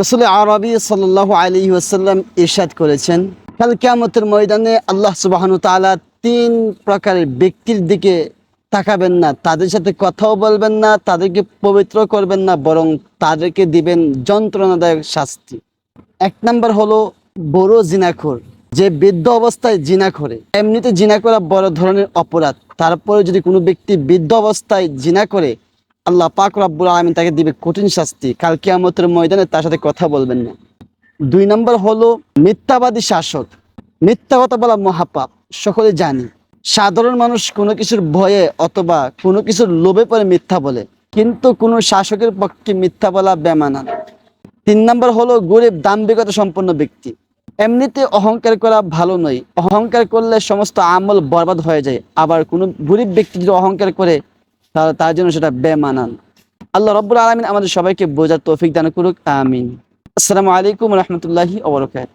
রসুল আরবি সাল্লাহ আলী ওয়াসাল্লাম ইরশাদ করেছেন, কাল কিয়ামতের ময়দানে আল্লাহ সুবাহনু তাআলা তিন প্রকারের ব্যক্তির দিকে তাকাবেন না, তাদের সাথে কথাও বলবেন না, তাদেরকে পবিত্র করবেন না, বরং তাদেরকে দিবেন যন্ত্রণাদায়ক শাস্তি। এক নম্বর হলো বড় জিনাখোর, যে বৃদ্ধ অবস্থায় জিনা করে এমনিতে জিনা করা বড় ধরনের অপরাধ তারপরে যদি কোনো ব্যক্তি বৃদ্ধ অবস্থায় জিনা করে আল্লাহ পাক রব্বুল আলমিন তাকে দিবে কঠিন শাস্তি। কাল কিয়ামতের ময়দানে তার সাথে কথা বলবেন না। দুই নম্বর হলো মিথ্যাবাদী শাসক। মিথ্যা কথা বলা মহাপাপ। সকলে জানি, সাধারণ মানুষ কোনো কিছুর ভয়ে অথবা কোনো কিছুর লোভে পরে মিথ্যা বলে। কিন্তু কোনো শাসকের পক্ষে মিথ্যা বলা বেমানান তিন নম্বর হলো গরিব, দাম্ভিকতা সম্পন্ন ব্যক্তি। এমনিতে অহংকার করা ভালো নয়। অহংকার করলে সমস্ত আমল বরবাদ হয়ে যায়। আবার কোনো গরিব ব্যক্তি যদি অহংকার করে তার জন্য সেটা বেমানান। আল্লাহ রব্বুল আলমিন আমাদের সবাইকে বোঝার তৌফিক দান করুক, আমিন। আসসালামু আলাইকুম রহমতুল্লাহি ওবরকাত